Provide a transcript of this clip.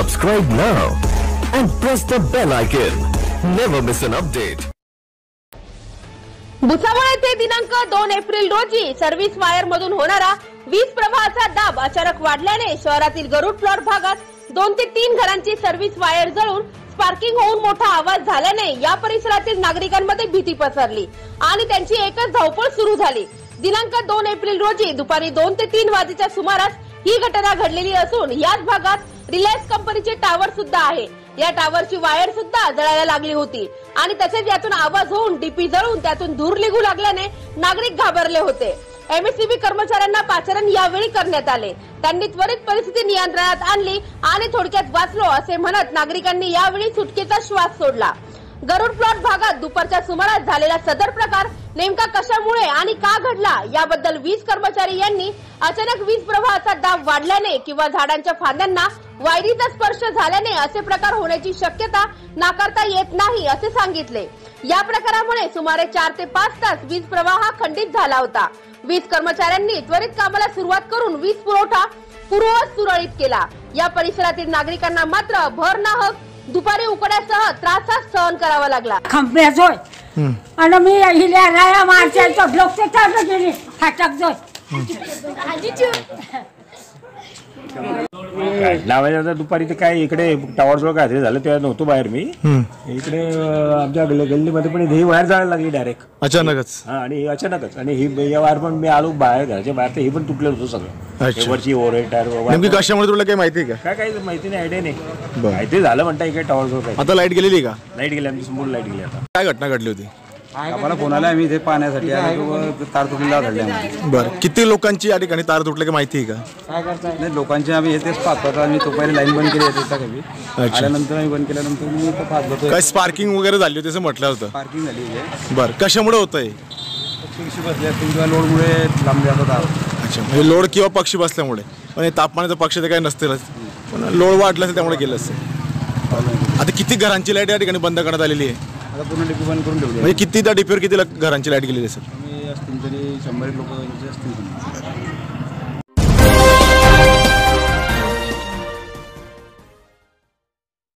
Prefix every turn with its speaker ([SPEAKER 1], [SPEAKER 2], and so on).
[SPEAKER 1] Subscribe now and press the bell icon. Never miss an update.
[SPEAKER 2] Bhusawal येथे दिनांक दोन April रोजी सर्व्हिस वायर मधून होणारा वीज प्रवाहाचा दाब अचानक वाढल्याने शहरातील गरुड प्लॉट भागात दोन ते तीन घरांची सर्व्हिस वायर जळून स्पार्किंग होऊन मोठा आवाज झाल्याने या परिसरातील नागरिकांमध्ये भीती पसरली आणि त्यांची एकच धावपळ सुरू झाली दिनांक दोन एप्रिल रोजी दुपारी दोन ते तीन वाजेच्या सुमारास ही घटना घडलेली असून याच भागात रिलायन्स कंपनीचे टावर सुद्धा आहे. या टावरची वायर सुद्धा जळायला लागली होती. आणि तसेच यातून आवाज होऊन डीपी जळून त्यातून धूर निघू लागल्याने नागरिक घाबरले होते. एमएससीबी कर्मचाऱ्यांना पाचारण यावेळी करण्यात आले. त्यांनी त्वरित परिस्थिती नियंत्रणात आणली आणि थोडक्यात वाचलो असे म्हणत नागरिकांनी यावेळी सुटकेचा श्वास सोडला. गरुड प्लॉट भागात दुपारच्या सुमारास झालेला सदर प्रकार नेमका कशामुळे आणि का घडला याबद्दल वीज कर्मचारी यांनी अचानक वीज प्रवाहाचा दाब वाढल्याने किंवा झाडांच्या फांद्यांना वायरीचा स्पर्श झाल्याने असे प्रकार होण्याची शक्यता नाकारता येत नाही असे सांगितले. या प्रकारामुळे सुमारे चार ते पाच तास वीज प्रवाह खंडित झाला होता. वीज कर्मचाऱ्यांनी त्वरित कामाला सुरुवात करून वीज पुरवठा पूर्ववत सुरळीत केला. या परिसरातील नागरिकांना मात्र भर नाहक दुपारी उकड्यासह त्रास सहन करावा लागला.
[SPEAKER 3] आणि मी हिल्या राया चालू गेली. फाटक जोय.
[SPEAKER 4] लावायचं आता दुपारी ते काय इकडे टावर जवळ काय झालं तेव्हा नव्हतो बाहेर मी. इकडे अं, आमच्या गल्ली- गल्लीमध्ये पण ही वायर जायला लागली डायरेक्ट
[SPEAKER 5] अचानकच.
[SPEAKER 4] हा आणि अचानकच. आणि ही या वायर पण मी आलो बाहेर घराच्या बाहेर तर ही पण तुटलं होतं सगळं.
[SPEAKER 5] अच्छा.
[SPEAKER 4] हे वरची ओव्हर टायर
[SPEAKER 5] नेमकी कशामुळे तुला काही माहिती आहे
[SPEAKER 4] काय काही माहिती नाही आयडिया नाही.
[SPEAKER 5] बरं.
[SPEAKER 4] माहिती झालं म्हणता इकडे टावर जवळ काय
[SPEAKER 5] का आता लाइट गेलेली का?
[SPEAKER 4] लाइट गेली आमची समोर लाइट गेली आता.
[SPEAKER 5] काय घटना घडली होती?
[SPEAKER 6] आम्हाला फोन आला आम्ही इथे पाहण्यासाठी आलो तो तार तुटलेला आम्हाला.
[SPEAKER 5] बरं किती लोकांची या ठिकाणी तार तुटले की माहिती आहे का?
[SPEAKER 6] नाही लोकांचे आम्ही येतेच पाहतो आता आम्ही तो पहिले लाईन बंद केली होती आल्यानंतर आम्ही बंद केल्यानंतर मी पाहत होतो
[SPEAKER 5] काय स्पार्किंग वगैरे झाली होती असं म्हटलं होतं.
[SPEAKER 6] पार्किंग झाली आहे
[SPEAKER 5] बरं कशामुळे होतंय?
[SPEAKER 6] पक्षी बसले किंवा लोडमुळे लांब जातो तार.
[SPEAKER 5] अच्छा म्हणजे लोड किंवा पक्षी बसल्यामुळे. पण हे तापमानाचं पक्ष तर काही नसतीलच पण लोड वाढलं असेल त्यामुळे गेलं असेल. आता किती घरांची लाइट या ठिकाणी बंद करण्यात आलेली आहे?
[SPEAKER 6] आता पूर्ण डिपी बंद करून ठेवली आहे.
[SPEAKER 5] म्हणजे किती त्या डिपीवर किती ल- घरांची लाइट गेलेली असेल
[SPEAKER 6] आम्ही असतील तरी शंभर लोक असतील